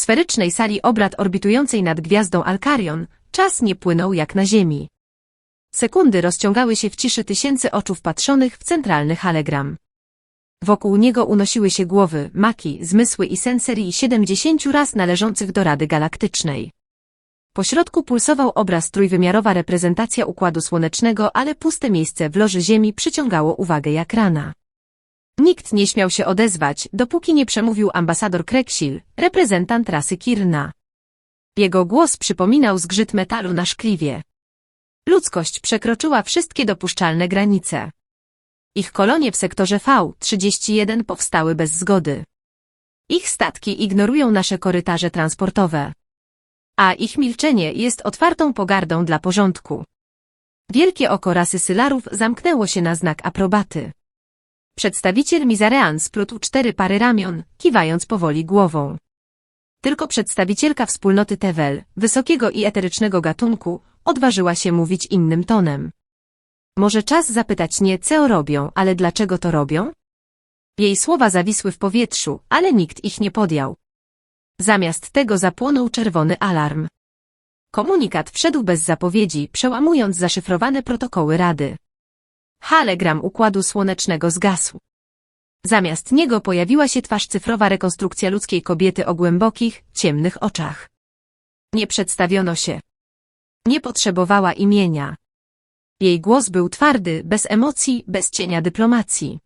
sferycznej sali obrad orbitującej nad gwiazdą Alkarion, czas nie płynął jak na ziemi. Sekundy rozciągały się w ciszy tysięcy oczu wpatrzonych w centralny halegram. Wokół niego unosiły się głowy, maki, zmysły i senserii siedemdziesięciu raz należących do Rady Galaktycznej. Po środku pulsował obraz trójwymiarowa reprezentacja Układu Słonecznego, ale puste miejsce w loży Ziemi przyciągało uwagę jak rana. Nikt nie śmiał się odezwać, dopóki nie przemówił ambasador Kreksil, reprezentant rasy Kirna. Jego głos przypominał zgrzyt metalu na szkliwie. Ludzkość przekroczyła wszystkie dopuszczalne granice. Ich kolonie w sektorze V-31 powstały bez zgody. Ich statki ignorują nasze korytarze transportowe. A ich milczenie jest otwartą pogardą dla porządku. Wielkie oko rasy Sylarów zamknęło się na znak aprobaty. Przedstawiciel Mizarean splótł cztery pary ramion, kiwając powoli głową. Tylko przedstawicielka wspólnoty Tevel, wysokiego i eterycznego gatunku, odważyła się mówić innym tonem. Może czas zapytać nie, co robią, ale dlaczego to robią? Jej słowa zawisły w powietrzu, ale nikt ich nie podjął. Zamiast tego zapłonął czerwony alarm. Komunikat wszedł bez zapowiedzi, przełamując zaszyfrowane protokoły Rady. Halegram Układu Słonecznego zgasł. Zamiast niego pojawiła się twarz cyfrowa rekonstrukcja ludzkiej kobiety o głębokich, ciemnych oczach. Nie przedstawiono się. Nie potrzebowała imienia. Jej głos był twardy, bez emocji, bez cienia dyplomacji.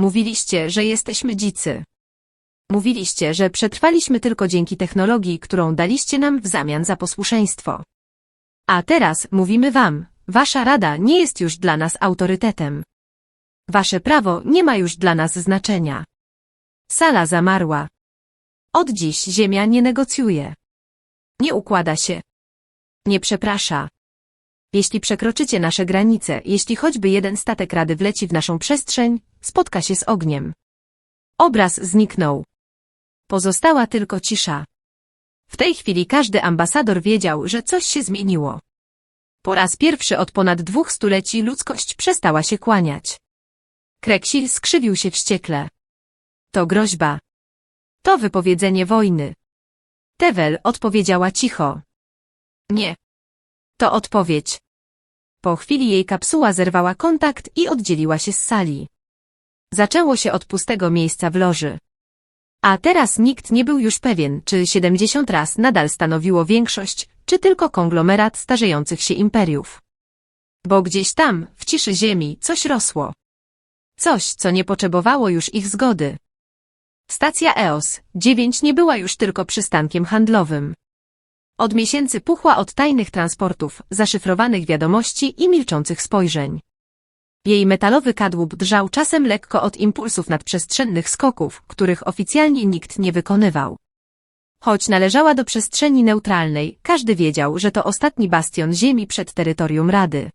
Mówiliście, że jesteśmy dzicy. Mówiliście, że przetrwaliśmy tylko dzięki technologii, którą daliście nam w zamian za posłuszeństwo. A teraz mówimy wam, wasza rada nie jest już dla nas autorytetem. Wasze prawo nie ma już dla nas znaczenia. Sala zamarła. Od dziś ziemia nie negocjuje. Nie układa się. Nie przeprasza. Jeśli przekroczycie nasze granice, jeśli choćby jeden statek rady wleci w naszą przestrzeń, spotka się z ogniem. Obraz zniknął. Pozostała tylko cisza. W tej chwili każdy ambasador wiedział, że coś się zmieniło. Po raz pierwszy od ponad dwóch stuleci ludzkość przestała się kłaniać. Kreksil skrzywił się wściekle. To groźba. To wypowiedzenie wojny. Tewel odpowiedziała cicho. Nie. To odpowiedź. Po chwili jej kapsuła zerwała kontakt i oddzieliła się z sali. Zaczęło się od pustego miejsca w loży. A teraz nikt nie był już pewien, czy 70 raz nadal stanowiło większość, czy tylko konglomerat starzejących się imperiów. Bo gdzieś tam, w ciszy ziemi, coś rosło. Coś, co nie potrzebowało już ich zgody. Stacja EOS 9 nie była już tylko przystankiem handlowym. Od miesięcy puchła od tajnych transportów, zaszyfrowanych wiadomości i milczących spojrzeń. Jej metalowy kadłub drżał czasem lekko od impulsów nadprzestrzennych skoków, których oficjalnie nikt nie wykonywał. Choć należała do przestrzeni neutralnej, każdy wiedział, że to ostatni bastion ziemi przed terytorium Rady.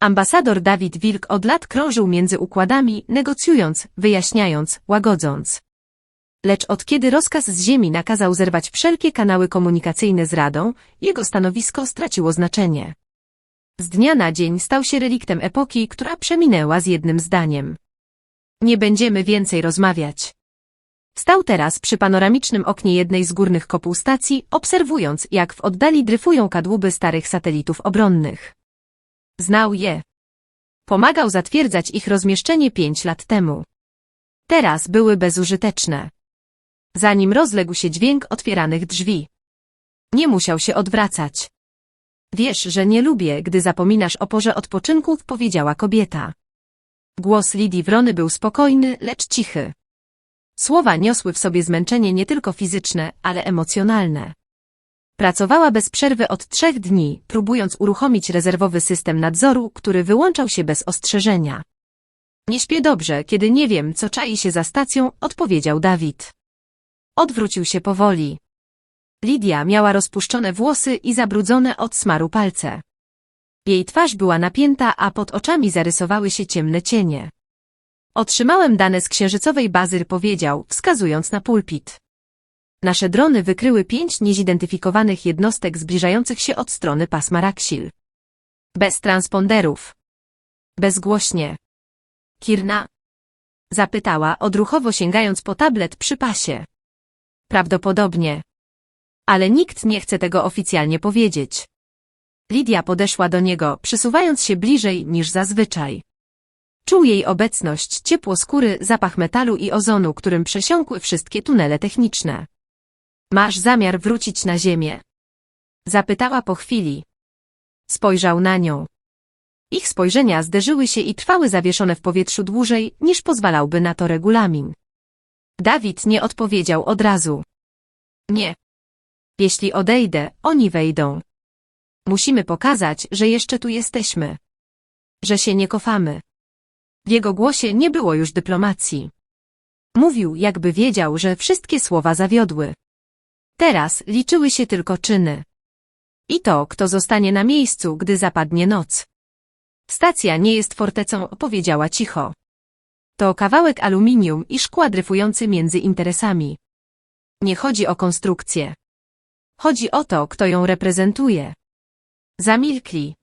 Ambasador Dawid Wilk od lat krążył między układami, negocjując, wyjaśniając, łagodząc. Lecz od kiedy rozkaz z ziemi nakazał zerwać wszelkie kanały komunikacyjne z Radą, jego stanowisko straciło znaczenie. Z dnia na dzień stał się reliktem epoki, która przeminęła z jednym zdaniem. Nie będziemy więcej rozmawiać. Stał teraz przy panoramicznym oknie jednej z górnych kopuł stacji, obserwując, jak w oddali dryfują kadłuby starych satelitów obronnych. Znał je. Pomagał zatwierdzać ich rozmieszczenie pięć lat temu. Teraz były bezużyteczne. Zanim rozległ się dźwięk otwieranych drzwi. Nie musiał się odwracać. Wiesz, że nie lubię, gdy zapominasz o porze odpoczynku, powiedziała kobieta. Głos Lidii Wrony był spokojny, lecz cichy. Słowa niosły w sobie zmęczenie nie tylko fizyczne, ale emocjonalne. Pracowała bez przerwy od trzech dni, próbując uruchomić rezerwowy system nadzoru, który wyłączał się bez ostrzeżenia. Nie śpię dobrze, kiedy nie wiem, co czai się za stacją, odpowiedział Dawid. Odwrócił się powoli. Lidia miała rozpuszczone włosy i zabrudzone od smaru palce. Jej twarz była napięta, a pod oczami zarysowały się ciemne cienie. Otrzymałem dane z księżycowej bazy, powiedział, wskazując na pulpit. Nasze drony wykryły pięć niezidentyfikowanych jednostek zbliżających się od strony pasma Raksil. Bez transponderów. Bezgłośnie. Kirna? Zapytała, odruchowo sięgając po tablet przy pasie. Prawdopodobnie. Ale nikt nie chce tego oficjalnie powiedzieć. Lidia podeszła do niego, przysuwając się bliżej niż zazwyczaj. Czuł jej obecność, ciepło skóry, zapach metalu i ozonu, którym przesiąkły wszystkie tunele techniczne. Masz zamiar wrócić na ziemię? Zapytała po chwili. Spojrzał na nią. Ich spojrzenia zderzyły się i trwały zawieszone w powietrzu dłużej, niż pozwalałby na to regulamin. Dawid nie odpowiedział od razu. Nie. Jeśli odejdę, oni wejdą. Musimy pokazać, że jeszcze tu jesteśmy. Że się nie kofamy. W jego głosie nie było już dyplomacji. Mówił, jakby wiedział, że wszystkie słowa zawiodły. Teraz liczyły się tylko czyny. I to, kto zostanie na miejscu, gdy zapadnie noc. Stacja nie jest fortecą, powiedziała cicho. To kawałek aluminium i szkła dryfujący między interesami. Nie chodzi o konstrukcję. Chodzi o to, kto ją reprezentuje. Zamilkli.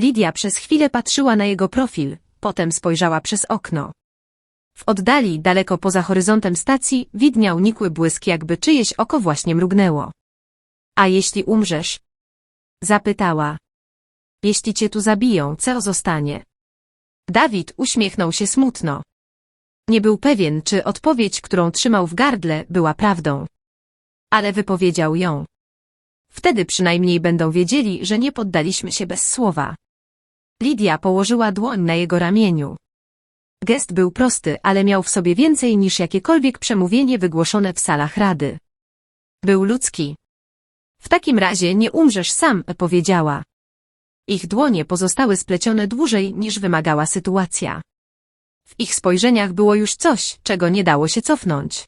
Lidia przez chwilę patrzyła na jego profil, potem spojrzała przez okno. W oddali, daleko poza horyzontem stacji, widniał nikły błysk, jakby czyjeś oko właśnie mrugnęło. A jeśli umrzesz? Zapytała. Jeśli cię tu zabiją, co zostanie? Dawid uśmiechnął się smutno. Nie był pewien, czy odpowiedź, którą trzymał w gardle, była prawdą. Ale wypowiedział ją. Wtedy przynajmniej będą wiedzieli, że nie poddaliśmy się bez słowa. Lidia położyła dłoń na jego ramieniu. Gest był prosty, ale miał w sobie więcej niż jakiekolwiek przemówienie wygłoszone w salach rady. Był ludzki. W takim razie nie umrzesz sam, powiedziała. Ich dłonie pozostały splecione dłużej niż wymagała sytuacja. W ich spojrzeniach było już coś, czego nie dało się cofnąć.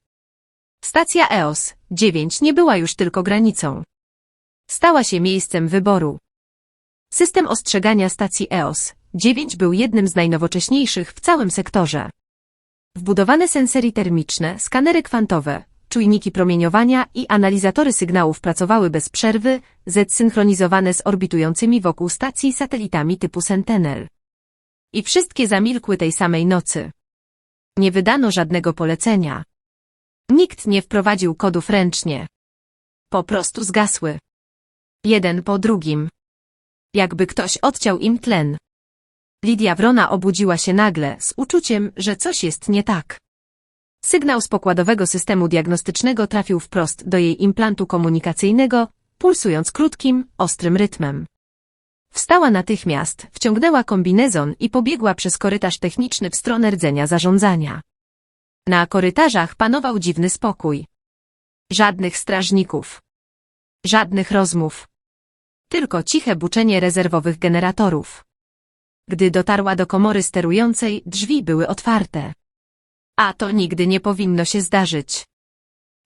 Stacja EOS 9 nie była już tylko granicą. Stała się miejscem wyboru. System ostrzegania stacji EOS 9 był jednym z najnowocześniejszych w całym sektorze. Wbudowane sensory termiczne, skanery kwantowe, czujniki promieniowania i analizatory sygnałów pracowały bez przerwy, zsynchronizowane z orbitującymi wokół stacji satelitami typu Sentinel. I wszystkie zamilkły tej samej nocy. Nie wydano żadnego polecenia. Nikt nie wprowadził kodów ręcznie. Po prostu zgasły. Jeden po drugim. Jakby ktoś odciął im tlen. Lidia Wrona obudziła się nagle, z uczuciem, że coś jest nie tak. Sygnał z pokładowego systemu diagnostycznego trafił wprost do jej implantu komunikacyjnego, pulsując krótkim, ostrym rytmem. Wstała natychmiast, wciągnęła kombinezon i pobiegła przez korytarz techniczny w stronę rdzenia zarządzania. Na korytarzach panował dziwny spokój. Żadnych strażników. Żadnych rozmów. Tylko ciche buczenie rezerwowych generatorów. Gdy dotarła do komory sterującej, drzwi były otwarte. A to nigdy nie powinno się zdarzyć.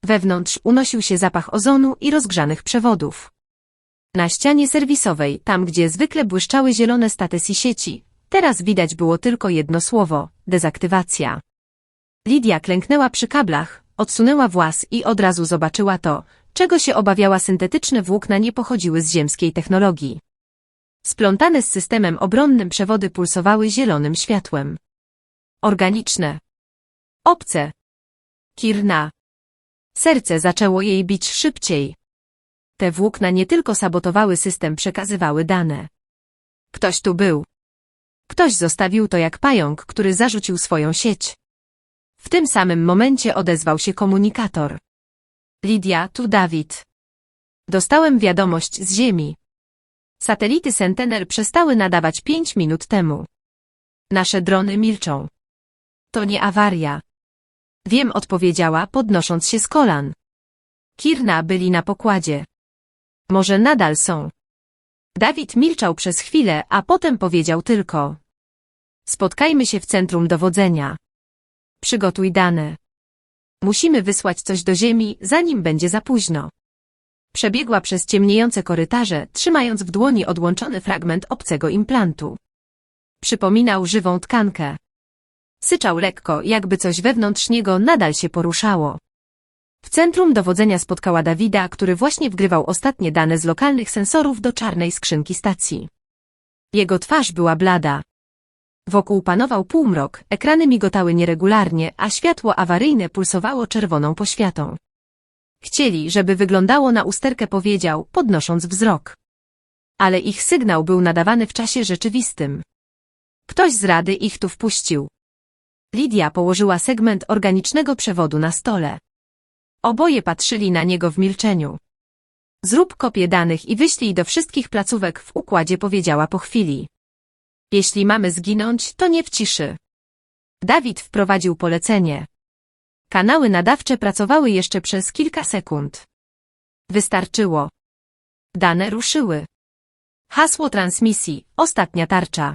Wewnątrz unosił się zapach ozonu i rozgrzanych przewodów. Na ścianie serwisowej, tam gdzie zwykle błyszczały zielone statesy sieci, teraz widać było tylko jedno słowo – dezaktywacja. Lidia klęknęła przy kablach, odsunęła włas i od razu zobaczyła to, czego się obawiała syntetyczne włókna nie pochodziły z ziemskiej technologii. Splątane z systemem obronnym przewody pulsowały zielonym światłem. Organiczne. Obce. Kirna. Serce zaczęło jej bić szybciej. Te włókna nie tylko sabotowały system, przekazywały dane. Ktoś tu był. Ktoś zostawił to jak pająk, który zarzucił swoją sieć. W tym samym momencie odezwał się komunikator. Lidia, tu Dawid. Dostałem wiadomość z Ziemi. Satelity Sentinel przestały nadawać pięć minut temu. Nasze drony milczą. To nie awaria. Wiem, odpowiedziała, podnosząc się z kolan. Kirna byli na pokładzie. Może nadal są. Dawid milczał przez chwilę, a potem powiedział tylko. Spotkajmy się w centrum dowodzenia. Przygotuj dane. Musimy wysłać coś do ziemi, zanim będzie za późno. Przebiegła przez ciemniejące korytarze, trzymając w dłoni odłączony fragment obcego implantu. Przypominał żywą tkankę. Syczał lekko, jakby coś wewnątrz niego nadal się poruszało. W centrum dowodzenia spotkała Dawida, który właśnie wgrywał ostatnie dane z lokalnych sensorów do czarnej skrzynki stacji. Jego twarz była blada. Wokół panował półmrok, ekrany migotały nieregularnie, a światło awaryjne pulsowało czerwoną poświatą. Chcieli, żeby wyglądało na usterkę powiedział, podnosząc wzrok. Ale ich sygnał był nadawany w czasie rzeczywistym. Ktoś z rady ich tu wpuścił. Lidia położyła segment organicznego przewodu na stole. Oboje patrzyli na niego w milczeniu. Zrób kopię danych i wyślij do wszystkich placówek w układzie powiedziała po chwili. Jeśli mamy zginąć, to nie w ciszy. Dawid wprowadził polecenie. Kanały nadawcze pracowały jeszcze przez kilka sekund. Wystarczyło. Dane ruszyły. Hasło transmisji, ostatnia tarcza.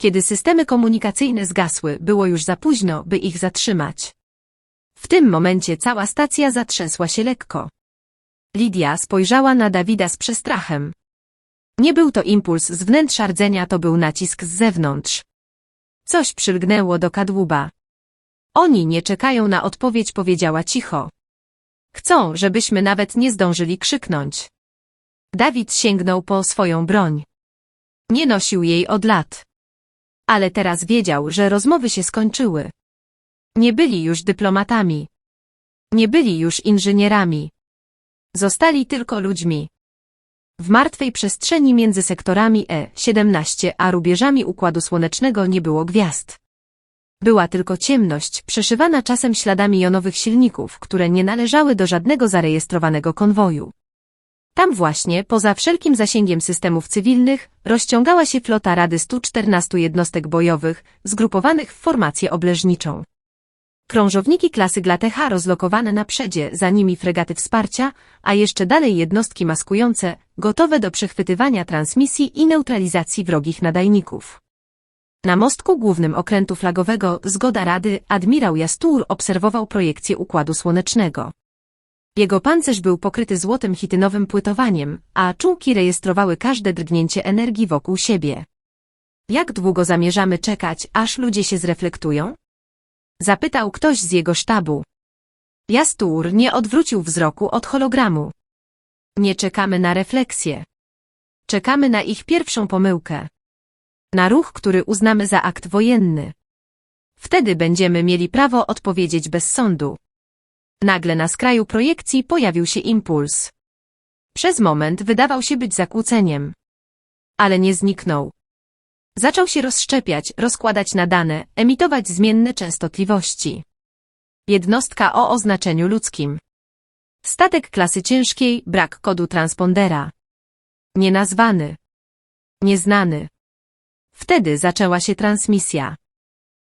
Kiedy systemy komunikacyjne zgasły, było już za późno, by ich zatrzymać. W tym momencie cała stacja zatrzęsła się lekko. Lidia spojrzała na Dawida z przestrachem. Nie był to impuls z wnętrza rdzenia, to był nacisk z zewnątrz. Coś przylgnęło do kadłuba. Oni nie czekają na odpowiedź, powiedziała cicho. Chcą, żebyśmy nawet nie zdążyli krzyknąć. Dawid sięgnął po swoją broń. Nie nosił jej od lat. Ale teraz wiedział, że rozmowy się skończyły. Nie byli już dyplomatami. Nie byli już inżynierami. Zostali tylko ludźmi. W martwej przestrzeni między sektorami E17 a rubieżami Układu Słonecznego nie było gwiazd. Była tylko ciemność, przeszywana czasem śladami jonowych silników, które nie należały do żadnego zarejestrowanego konwoju. Tam właśnie, poza wszelkim zasięgiem systemów cywilnych, rozciągała się flota Rady 114 jednostek bojowych, zgrupowanych w formację obleżniczą. Krążowniki klasy Glatecha rozlokowane na przedzie, za nimi fregaty wsparcia, a jeszcze dalej jednostki maskujące, gotowe do przechwytywania transmisji i neutralizacji wrogich nadajników. Na mostku głównym okrętu flagowego Zgoda Rady admirał Jastur obserwował projekcję Układu Słonecznego. Jego pancerz był pokryty złotym chitynowym płytowaniem, a czułki rejestrowały każde drgnięcie energii wokół siebie. Jak długo zamierzamy czekać, aż ludzie się zreflektują? Zapytał ktoś z jego sztabu. Jastur nie odwrócił wzroku od hologramu. Nie czekamy na refleksję. Czekamy na ich pierwszą pomyłkę. Na ruch, który uznamy za akt wojenny. Wtedy będziemy mieli prawo odpowiedzieć bez sądu. Nagle na skraju projekcji pojawił się impuls. Przez moment wydawał się być zakłóceniem. Ale nie zniknął. Zaczął się rozszczepiać, rozkładać na dane, emitować zmienne częstotliwości. Jednostka o oznaczeniu ludzkim. Statek klasy ciężkiej, brak kodu transpondera. Nienazwany. Nieznany. Wtedy zaczęła się transmisja.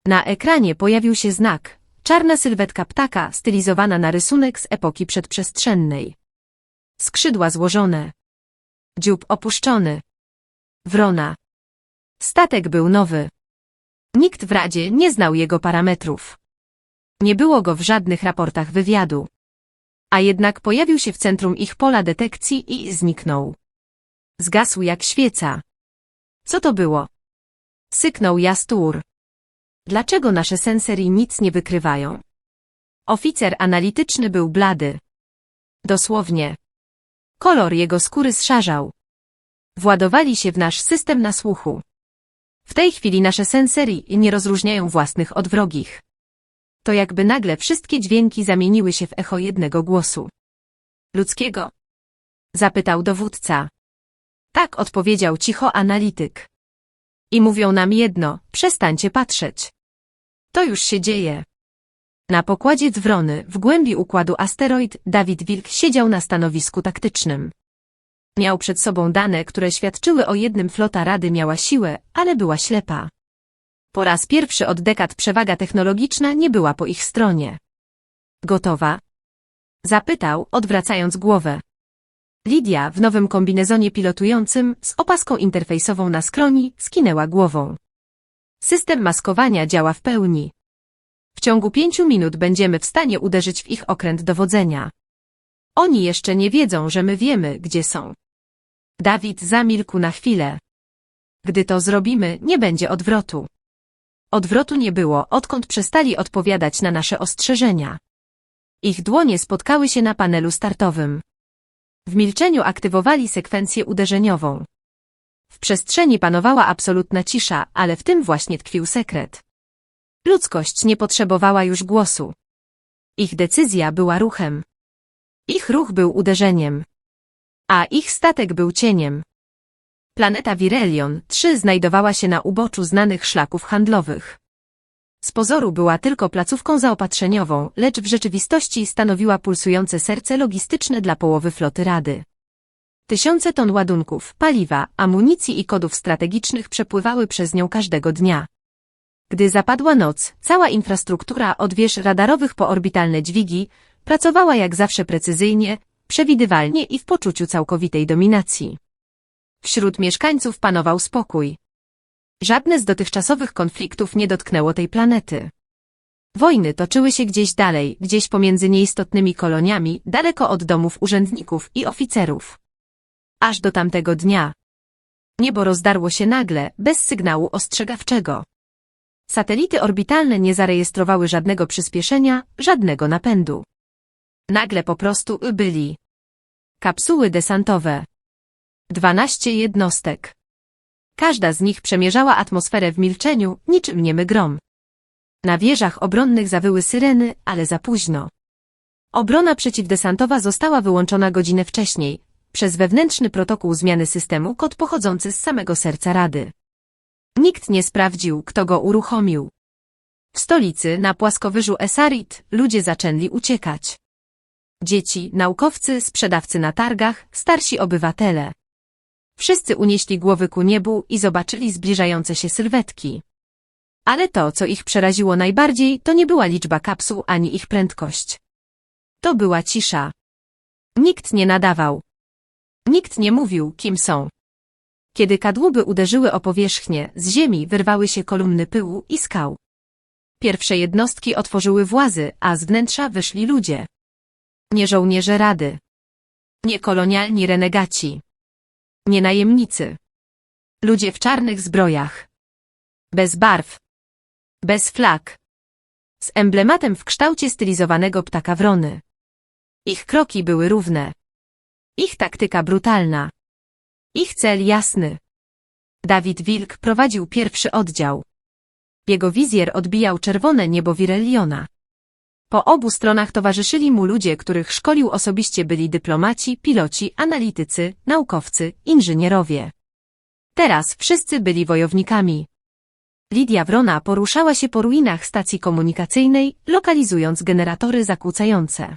Na ekranie pojawił się znak, czarna sylwetka ptaka stylizowana na rysunek z epoki przedprzestrzennej. Skrzydła złożone. Dziób opuszczony. Wrona. Statek był nowy. Nikt w Radzie nie znał jego parametrów. Nie było go w żadnych raportach wywiadu. A jednak pojawił się w centrum ich pola detekcji i zniknął. Zgasł jak świeca. Co to było? Syknął Jastur. Dlaczego nasze sensory nic nie wykrywają? Oficer analityczny był blady. Dosłownie. Kolor jego skóry zszarzał. Władowali się w nasz system nasłuchu. W tej chwili nasze sensory nie rozróżniają własnych od wrogich. To jakby nagle wszystkie dźwięki zamieniły się w echo jednego głosu. Ludzkiego? Zapytał dowódca. Tak odpowiedział cicho analityk. I mówią nam jedno, przestańcie patrzeć. To już się dzieje. Na pokładzie Zwrony, w głębi układu asteroid, Dawid Wilk siedział na stanowisku taktycznym. Miał przed sobą dane, które świadczyły o jednym flota Rady miała siłę, ale była ślepa. Po raz pierwszy od dekad przewaga technologiczna nie była po ich stronie. Gotowa? Zapytał, odwracając głowę. Lidia w nowym kombinezonie pilotującym z opaską interfejsową na skroni skinęła głową. System maskowania działa w pełni. W ciągu pięciu minut będziemy w stanie uderzyć w ich okręt dowodzenia. Oni jeszcze nie wiedzą, że my wiemy, gdzie są. Dawid zamilkł na chwilę. Gdy to zrobimy, nie będzie odwrotu. Odwrotu nie było, odkąd przestali odpowiadać na nasze ostrzeżenia. Ich dłonie spotkały się na panelu startowym. W milczeniu aktywowali sekwencję uderzeniową. W przestrzeni panowała absolutna cisza, ale w tym właśnie tkwił sekret. Ludzkość nie potrzebowała już głosu. Ich decyzja była ruchem. Ich ruch był uderzeniem. A ich statek był cieniem. Planeta Virelion 3 znajdowała się na uboczu znanych szlaków handlowych. Z pozoru była tylko placówką zaopatrzeniową, lecz w rzeczywistości stanowiła pulsujące serce logistyczne dla połowy floty Rady. Tysiące ton ładunków, paliwa, amunicji i kodów strategicznych przepływały przez nią każdego dnia. Gdy zapadła noc, cała infrastruktura od wież radarowych po orbitalne dźwigi pracowała jak zawsze precyzyjnie, przewidywalnie i w poczuciu całkowitej dominacji. Wśród mieszkańców panował spokój. Żadne z dotychczasowych konfliktów nie dotknęło tej planety. Wojny toczyły się gdzieś dalej, gdzieś pomiędzy nieistotnymi koloniami, daleko od domów urzędników i oficerów. Aż do tamtego dnia. Niebo rozdarło się nagle, bez sygnału ostrzegawczego. Satelity orbitalne nie zarejestrowały żadnego przyspieszenia, żadnego napędu. Nagle po prostu byli. Kapsuły desantowe. 12 jednostek. Każda z nich przemierzała atmosferę w milczeniu, niczym niemy grom. Na wieżach obronnych zawyły syreny, ale za późno. Obrona przeciwdesantowa została wyłączona godzinę wcześniej, przez wewnętrzny protokół zmiany systemu kod pochodzący z samego serca Rady. Nikt nie sprawdził, kto go uruchomił. W stolicy, na płaskowyżu Esarit, ludzie zaczęli uciekać. Dzieci, naukowcy, sprzedawcy na targach, starsi obywatele. Wszyscy unieśli głowy ku niebu i zobaczyli zbliżające się sylwetki. Ale to, co ich przeraziło najbardziej, to nie była liczba kapsuł ani ich prędkość. To była cisza. Nikt nie nadawał. Nikt nie mówił, kim są. Kiedy kadłuby uderzyły o powierzchnię, z ziemi wyrwały się kolumny pyłu i skał. Pierwsze jednostki otworzyły włazy, a z wnętrza wyszli ludzie. Nie żołnierze rady. Nie kolonialni renegaci. Nie najemnicy. Ludzie w czarnych zbrojach. Bez barw. Bez flag. Z emblematem w kształcie stylizowanego ptaka wrony. Ich kroki były równe. Ich taktyka brutalna. Ich cel jasny. Dawid Wilk prowadził pierwszy oddział. Jego wizjer odbijał czerwone niebo Wireliona. Po obu stronach towarzyszyli mu ludzie, których szkolił osobiście byli dyplomaci, piloci, analitycy, naukowcy, inżynierowie. Teraz wszyscy byli wojownikami. Lidia Wrona poruszała się po ruinach stacji komunikacyjnej, lokalizując generatory zakłócające.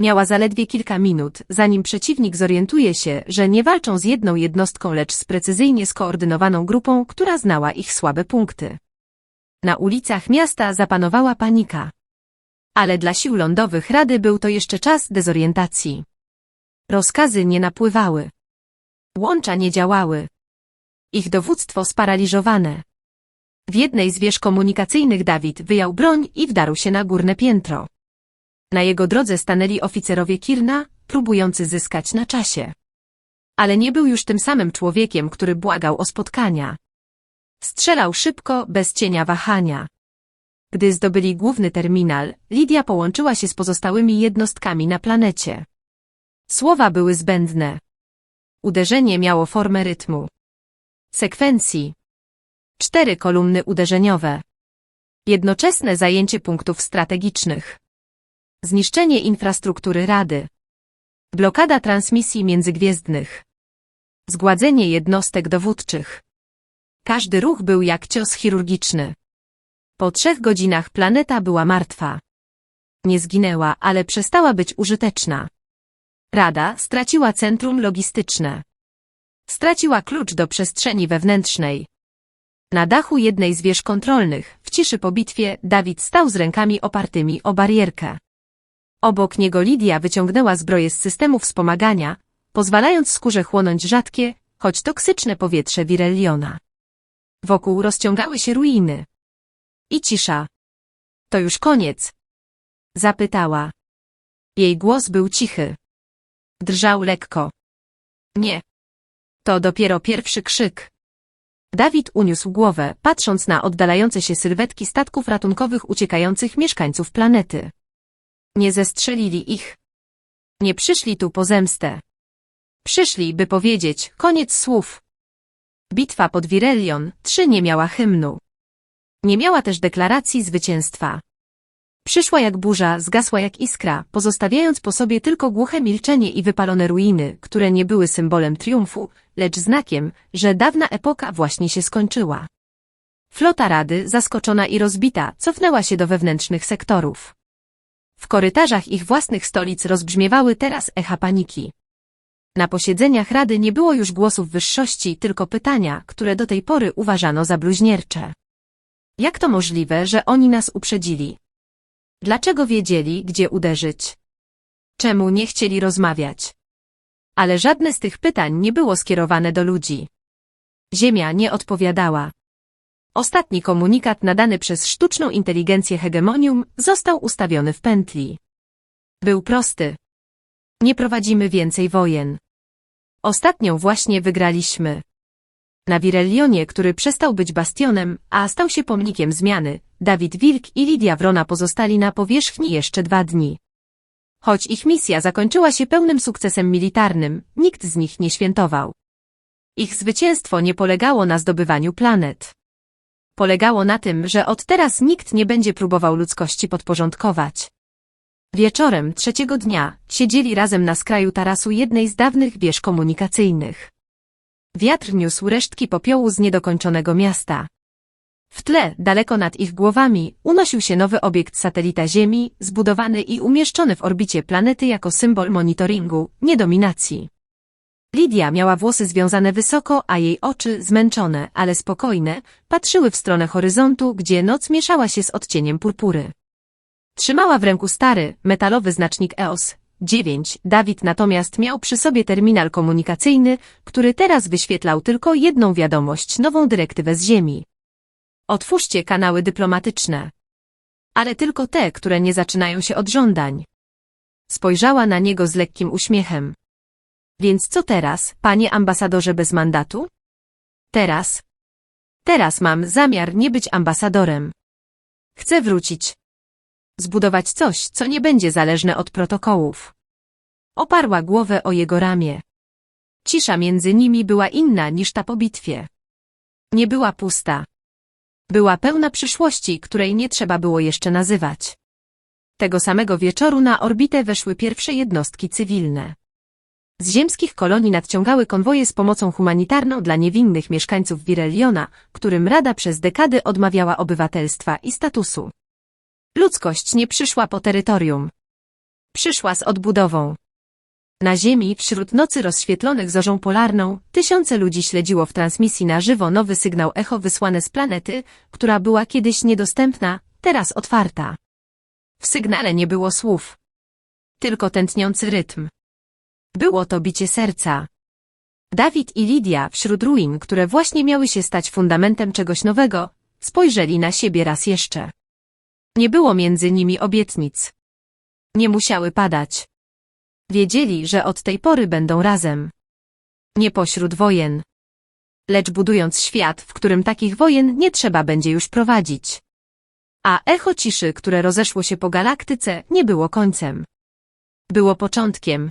Miała zaledwie kilka minut, zanim przeciwnik zorientuje się, że nie walczą z jedną jednostką, lecz z precyzyjnie skoordynowaną grupą, która znała ich słabe punkty. Na ulicach miasta zapanowała panika. Ale dla sił lądowych Rady był to jeszcze czas dezorientacji. Rozkazy nie napływały. Łącza nie działały. Ich dowództwo sparaliżowane. W jednej z wież komunikacyjnych Dawid wyjął broń i wdarł się na górne piętro. Na jego drodze stanęli oficerowie Kirna, próbujący zyskać na czasie. Ale nie był już tym samym człowiekiem, który błagał o spotkania. Strzelał szybko, bez cienia wahania. Gdy zdobyli główny terminal, Lidia połączyła się z pozostałymi jednostkami na planecie. Słowa były zbędne. Uderzenie miało formę rytmu. Sekwencji. Cztery kolumny uderzeniowe. Jednoczesne zajęcie punktów strategicznych. Zniszczenie infrastruktury Rady. Blokada transmisji międzygwiezdnych. Zgładzenie jednostek dowódczych. Każdy ruch był jak cios chirurgiczny. Po trzech godzinach planeta była martwa. Nie zginęła, ale przestała być użyteczna. Rada straciła centrum logistyczne. Straciła klucz do przestrzeni wewnętrznej. Na dachu jednej z wież kontrolnych, w ciszy po bitwie, Dawid stał z rękami opartymi o barierkę. Obok niego Lidia wyciągnęła zbroję z systemu wspomagania, pozwalając skórze chłonąć rzadkie, choć toksyczne powietrze Wireliona. Wokół rozciągały się ruiny. I cisza. To już koniec. Zapytała. Jej głos był cichy. Drżał lekko. Nie. To dopiero pierwszy krzyk. Dawid uniósł głowę, patrząc na oddalające się sylwetki statków ratunkowych uciekających mieszkańców planety. Nie zestrzelili ich. Nie przyszli tu po zemstę. Przyszli, by powiedzieć, koniec słów. Bitwa pod Wirelion 3 nie miała hymnu. Nie miała też deklaracji zwycięstwa. Przyszła jak burza, zgasła jak iskra, pozostawiając po sobie tylko głuche milczenie i wypalone ruiny, które nie były symbolem triumfu, lecz znakiem, że dawna epoka właśnie się skończyła. Flota Rady, zaskoczona i rozbita, cofnęła się do wewnętrznych sektorów. W korytarzach ich własnych stolic rozbrzmiewały teraz echa paniki. Na posiedzeniach Rady nie było już głosów wyższości, tylko pytania, które do tej pory uważano za bluźniercze. Jak to możliwe, że oni nas uprzedzili? Dlaczego wiedzieli, gdzie uderzyć? Czemu nie chcieli rozmawiać? Ale żadne z tych pytań nie było skierowane do ludzi. Ziemia nie odpowiadała. Ostatni komunikat nadany przez sztuczną inteligencję hegemonium został ustawiony w pętli. Był prosty. Nie prowadzimy więcej wojen. Ostatnią właśnie wygraliśmy. Na Wirellionie, który przestał być bastionem, a stał się pomnikiem zmiany, Dawid Wilk i Lidia Wrona pozostali na powierzchni jeszcze dwa dni. Choć ich misja zakończyła się pełnym sukcesem militarnym, nikt z nich nie świętował. Ich zwycięstwo nie polegało na zdobywaniu planet. Polegało na tym, że od teraz nikt nie będzie próbował ludzkości podporządkować. Wieczorem trzeciego dnia siedzieli razem na skraju tarasu jednej z dawnych wież komunikacyjnych. Wiatr niósł resztki popiołu z niedokończonego miasta. W tle, daleko nad ich głowami, unosił się nowy obiekt satelita Ziemi, zbudowany i umieszczony w orbicie planety jako symbol monitoringu, nie dominacji. Lidia miała włosy związane wysoko, a jej oczy, zmęczone, ale spokojne, patrzyły w stronę horyzontu, gdzie noc mieszała się z odcieniem purpury. Trzymała w ręku stary, metalowy znacznik EOS 9. Dawid natomiast miał przy sobie terminal komunikacyjny, który teraz wyświetlał tylko jedną wiadomość, nową dyrektywę z Ziemi. Otwórzcie kanały dyplomatyczne. Ale tylko te, które nie zaczynają się od żądań. Spojrzała na niego z lekkim uśmiechem. Więc co teraz, panie ambasadorze bez mandatu? Teraz. Teraz mam zamiar nie być ambasadorem. Chcę wrócić. Zbudować coś, co nie będzie zależne od protokołów. Oparła głowę o jego ramię. Cisza między nimi była inna niż ta po bitwie. Nie była pusta. Była pełna przyszłości, której nie trzeba było jeszcze nazywać. Tego samego wieczoru na orbitę weszły pierwsze jednostki cywilne. Z ziemskich kolonii nadciągały konwoje z pomocą humanitarną dla niewinnych mieszkańców Wireliona, którym Rada przez dekady odmawiała obywatelstwa i statusu. Ludzkość nie przyszła po terytorium. Przyszła z odbudową. Na Ziemi, wśród nocy rozświetlonych zorzą polarną, tysiące ludzi śledziło w transmisji na żywo nowy sygnał echo wysłany z planety, która była kiedyś niedostępna, teraz otwarta. W sygnale nie było słów. Tylko tętniący rytm. Było to bicie serca. Dawid i Lidia, wśród ruin, które właśnie miały się stać fundamentem czegoś nowego, spojrzeli na siebie raz jeszcze. Nie było między nimi obietnic. Nie musiały padać. Wiedzieli, że od tej pory będą razem. Nie pośród wojen. Lecz budując świat, w którym takich wojen nie trzeba będzie już prowadzić. A echo ciszy, które rozeszło się po galaktyce, nie było końcem. Było początkiem.